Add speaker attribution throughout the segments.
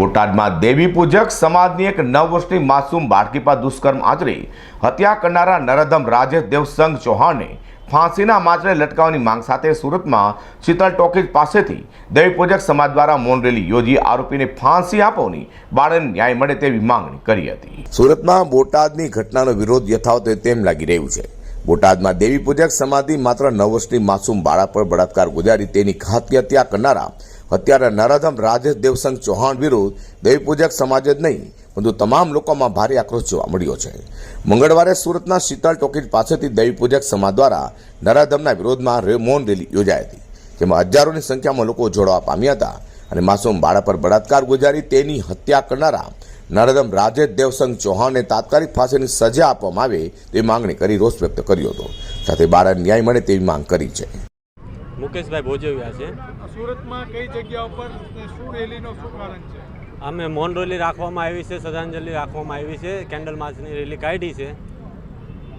Speaker 1: બોટાદમાં દેવી પૂજક સમાજની એક નવ વર્ષની માસૂમ બાળકી પર દુષ્કર્મ આચરી હત્યા કરનારા નરધમ રાજેશ દેવસંગ ચૌહાણને ફાંસીના માચને લટકાવવાની માંગ સાથે સુરતમાં શીતળ ટોકીજ પાસેથી દેવી પૂજક સમાજ દ્વારા મૌન રેલી યોજી આરોપીને ફાંસી આપવાની બાળકને ન્યાય મળે તેવી માંગણી કરી હતી. સુરતમાં બોટાદની ઘટનાનો વિરોધ યથાવત તેમ લાગી રહ્યું છે. બોટાદમાં દેવી પૂજક સમાધિ માત્ર નવ વર્ષની માસૂમ બાળક પર બળાત્કાર ગુજારી તેની હત્યા કરનારા હત્યારા નરાધમ રાજેશ દેવસંગ ચૌહાણ વિરુદ્ધ દેવીપૂજક સમાજ જ નહીં, પરંતુ તમામ લોકોમાં ભારે આક્રોશ જોવા મળ્યો છે. મંગળવારે સુરતના શીતળ ટોકીજ પાસેથી દેવી સમાજ દ્વારા નરાધમના વિરોધમાં મૌન રેલી યોજાઈ હતી, જેમાં હજારોની સંખ્યામાં લોકો જોડાવા પામ્યા હતા અને માસૂમ બાળક પર બળાત્કાર ગુજારી તેની હત્યા કરનારા નરાધમ રાજેશ દેવસંગ ચૌહાણને તાત્કાલિક ફાંસીની સજા આપવામાં આવે તેવી માંગણી કરી રોષ વ્યક્ત કર્યો હતો. સાથે બાળક ન્યાય મળે તેવી માંગ કરી છે.
Speaker 2: મુકેશભાઈ ભોજવ્યા છે.
Speaker 3: સુરતમાં કઈ જગ્યા ઉપર શું રેલીનો શું કારણ છે?
Speaker 2: અમે મૌન રેલી રાખવામાં આવી છે શ્રદ્ધાંજલિ રાખવામાં આવી છે. કેન્ડલ માર્ચની રેલી કાઢી છે.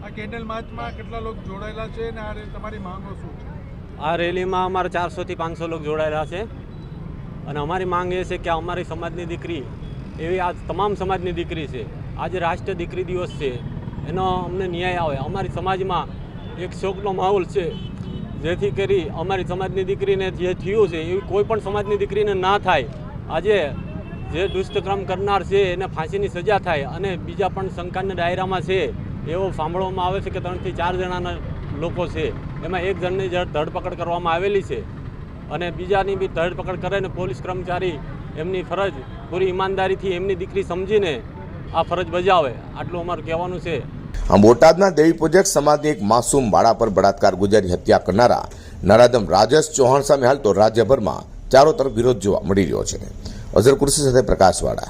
Speaker 3: આ કેન્ડલ માર્ચમાં કેટલા લોકો જોડાયેલા છે અને આ તમારી માંગો શું છે?
Speaker 2: આ રેલીમાં અમારે ચારસોથી પાંચસો લોકો જોડાયેલા છે. અને અમારી માંગ એ છે કે અમારી સમાજની દીકરી એવી આ તમામ સમાજની દીકરી છે. આજે રાષ્ટ્રીય દીકરી દિવસ છે. એનો અમને ન્યાય આવે. અમારી સમાજમાં એક શોકનો માહોલ છે. જેથી કરી અમારી સમાજની દીકરીને જે થયું છે, એ કોઈ પણ સમાજની દીકરીને ના થાય. આજે જે દુષ્ટક્રમ કરનાર છે, એને ફાંસીની સજા થાય અને બીજા પણ શંકાના ડાયરામાં છે, એવો સાંભળવામાં આવે છે કે ત્રણથી ચાર જણાના લોકો છે. એમાં એક જણની ધરપકડ કરવામાં આવેલી છે અને બીજાની બી ધરપકડ કરે ને પોલીસ કર્મચારી એમની ફરજ, પૂરી ઈમાનદારીથી એમની દીકરી સમજીને આ ફરજ બજાવે. આટલું અમારું કહેવાનું છે.
Speaker 1: આમ બોટાદના દેવી પૂજક સમાજની એક માસૂમ બાળા પર બળાત્કાર ગુજારી હત્યા કરનારા નરાધમ રાજેશ ચૌહાણ સામે હાલ તો રાજ્યભરમાં ચારો તરફ વિરોધ જોવા મળી રહ્યો છે. અઝર કુર્સી સાથે પ્રકાશવાળા